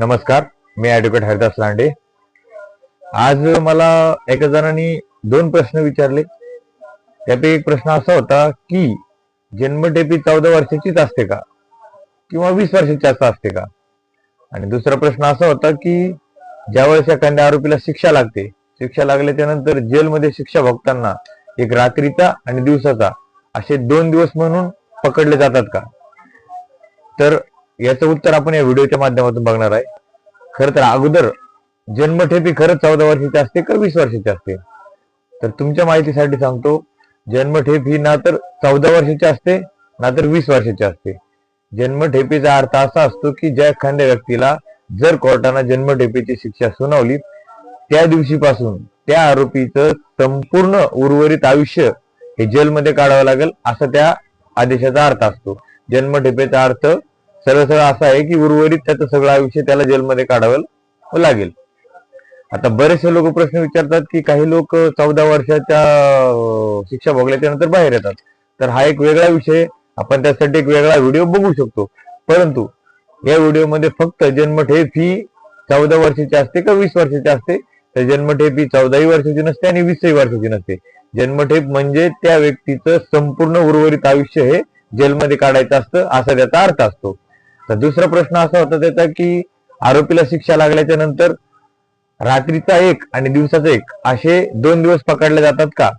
नमस्कार मी ऍडव्होकेट हरिदास लांडे. आज मला एका जणांनी दोन प्रश्न विचारले. त्यापैकी एक प्रश्न असा होता की जन्मठेपी चौदा वर्षाचीच असते का? किंवा वीस वर्षाची असते का? आणि दुसरा प्रश्न असा होता की ज्यावेळेस एखाद्या आरोपीला शिक्षा लागते शिक्षा लागल्याच्या नंतर जेलमध्ये शिक्षा भोगताना एक रात्रीचा आणि दिवसाचा असे दोन दिवस म्हणून पकडले जातात का? तर याचं उत्तर आपण या व्हिडिओच्या माध्यमातून बघणार आहे. खर तर अगोदर जन्मठेपी खरंच चौदा वर्षाची असते का वीस वर्षाची असते? तर तुमच्या माहितीसाठी सांगतो जन्मठेप ही ना तर चौदा वर्षाची असते ना तर वीस वर्षाची असते. जन्मठेपीचा अर्थ असा असतो की ज्या एखाद्या व्यक्तीला जर कोर्टानं जन्मठेपीची शिक्षा सुनावली त्या दिवशीपासून त्या आरोपीचं संपूर्ण उर्वरित आयुष्य हे जेलमध्ये काढावं लागेल असा त्या आदेशाचा अर्थ असतो. जन्मठेपेचा अर्थ सरळ सरळ असं आहे की उर्वरित त्याचं सगळं आयुष्य त्याला जेलमध्ये काढावं लागेल. आता बरेचसे लोक प्रश्न विचारतात की काही लोक चौदा वर्षाच्या शिक्षा भोगल्याच्या नंतर बाहेर येतात. तर हा एक वेगळा विषय आपण त्यासाठी एक वेगळा व्हिडिओ बघू शकतो. परंतु या व्हिडिओमध्ये फक्त जन्मठेप ही चौदा वर्षाची असते का वीस वर्षाची असते? तर जन्मठेप ही चौदाही वर्षाची नसते आणि वीसही वर्षाची नसते. जन्मठेप म्हणजे त्या व्यक्तीचं संपूर्ण उर्वरित आयुष्य हे जेलमध्ये काढायचं असतं असा त्याचा अर्थ असतो. तर दुसरा प्रश्न असा होता त्याचा की आरोपीला शिक्षा लागल्याच्या नंतर रात्रीचा एक आणि दिवसाचा एक असे दोन दिवस पकडले जातात का?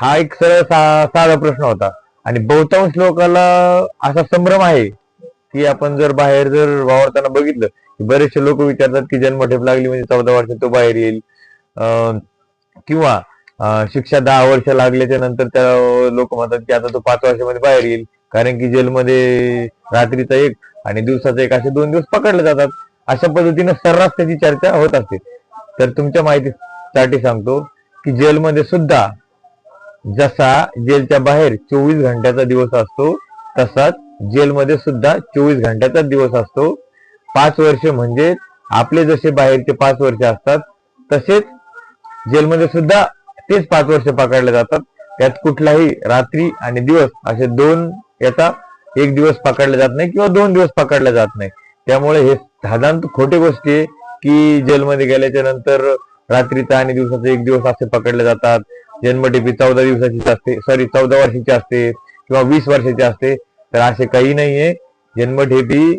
हा एक सरळ साधा प्रश्न होता. आणि बहुतांश लोकांना असा संभ्रम आहे की आपण जर बाहेर जर वावरताना बघितलं की बरेचसे लोक विचारतात की जन्मठेप लागली म्हणजे चौदा वर्ष तो बाहेर येईल. अं, किंवा शिक्षा दहा वर्ष लागल्याच्या नंतर त्या लोक म्हणतात की आता तो पाच वर्षामध्ये बाहेर येईल. कारण की जेलमध्ये रात्रीचा एक आणि दिवसाचा एक असे दोन दिवस पकडले जातात. अशा पद्धतीने सर्रास त्याची चर्चा होत असते. तर तुमच्या माहितीसाठी सांगतो की जेलमध्ये सुद्धा जसा जेलच्या बाहेर चोवीस घंट्याचा दिवस असतो तसाच जेलमध्ये सुद्धा चोवीस घंट्याचा दिवस असतो. पाच वर्ष म्हणजे आपले जसे बाहेरचे पाच वर्ष असतात तसेच जेलमध्ये सुद्धा तेच पाच वर्ष पकडले जातात. त्यात कुठलाही रात्री आणि दिवस असे दोन याचा एक दिवस पकडले जात नाही किंवा दोन दिवस पकडले जात नाही. त्यामुळे हे साधारण खोटी गोष्टी आहे की जेलमध्ये गेल्याच्यानंतर रात्रीचा आणि दिवसाचा एक दिवस असे पकडले जातात. जन्मठेपी चौदा दिवसाची असते सॉरी चौदा वर्षाची असते किंवा वीस वर्षाची असते. तर असे काही नाहीये. जन्मठेपी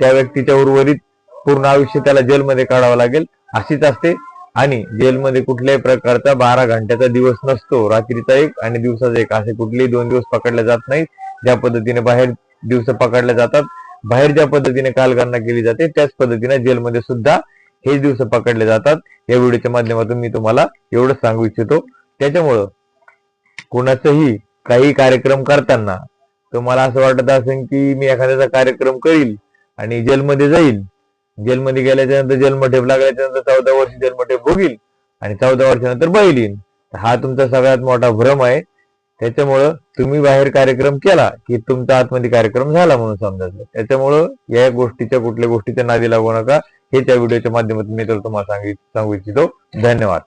त्या व्यक्तीच्या उर्वरित पूर्ण आयुष्य त्याला जेलमध्ये काढावं लागेल अशीच असते. आणि जेलमध्ये कुठल्याही प्रकारचा बारा घंट्याचा दिवस नसतो. रात्रीचा एक आणि दिवसाचा एक. असे कुठलेही दोन दिवस पकडले जात नाहीत. ज्या पद्धतीने बाहेर दिवस पकडल्या जातात बाहेर ज्या पद्धतीने कालगणना केली जाते त्याच पद्धतीने जेलमध्ये सुद्धा हे दिवस पकडले जातात. या व्हिडिओच्या माध्यमातून मी तुम्हाला एवढं सांगू इच्छितो. त्याच्यामुळं कोणाचंही काही कार्यक्रम करताना तुम्हाला असं वाटत असेल की मी एखाद्याचा कार्यक्रम करील आणि जेलमध्ये जाईल. जेलमध्ये गेल्याच्यानंतर जन्मठेप लागल्याच्या नंतर चौदा वर्ष जन्मठेप भोगील आणि चौदा वर्षानंतर बैल येईल हा तुमचा सगळ्यात मोठा भ्रम आहे. त्याच्यामुळं तुम्ही बाहेर कार्यक्रम केला की तुमचा आतमध्ये कार्यक्रम झाला म्हणून समजायचं. त्याच्यामुळं या गोष्टीच्या कुठल्या गोष्टीच्या नादी लागू नका. हे त्या व्हिडिओच्या माध्यमातून मी तर तुम्हाला सांगू इच्छितो. धन्यवाद.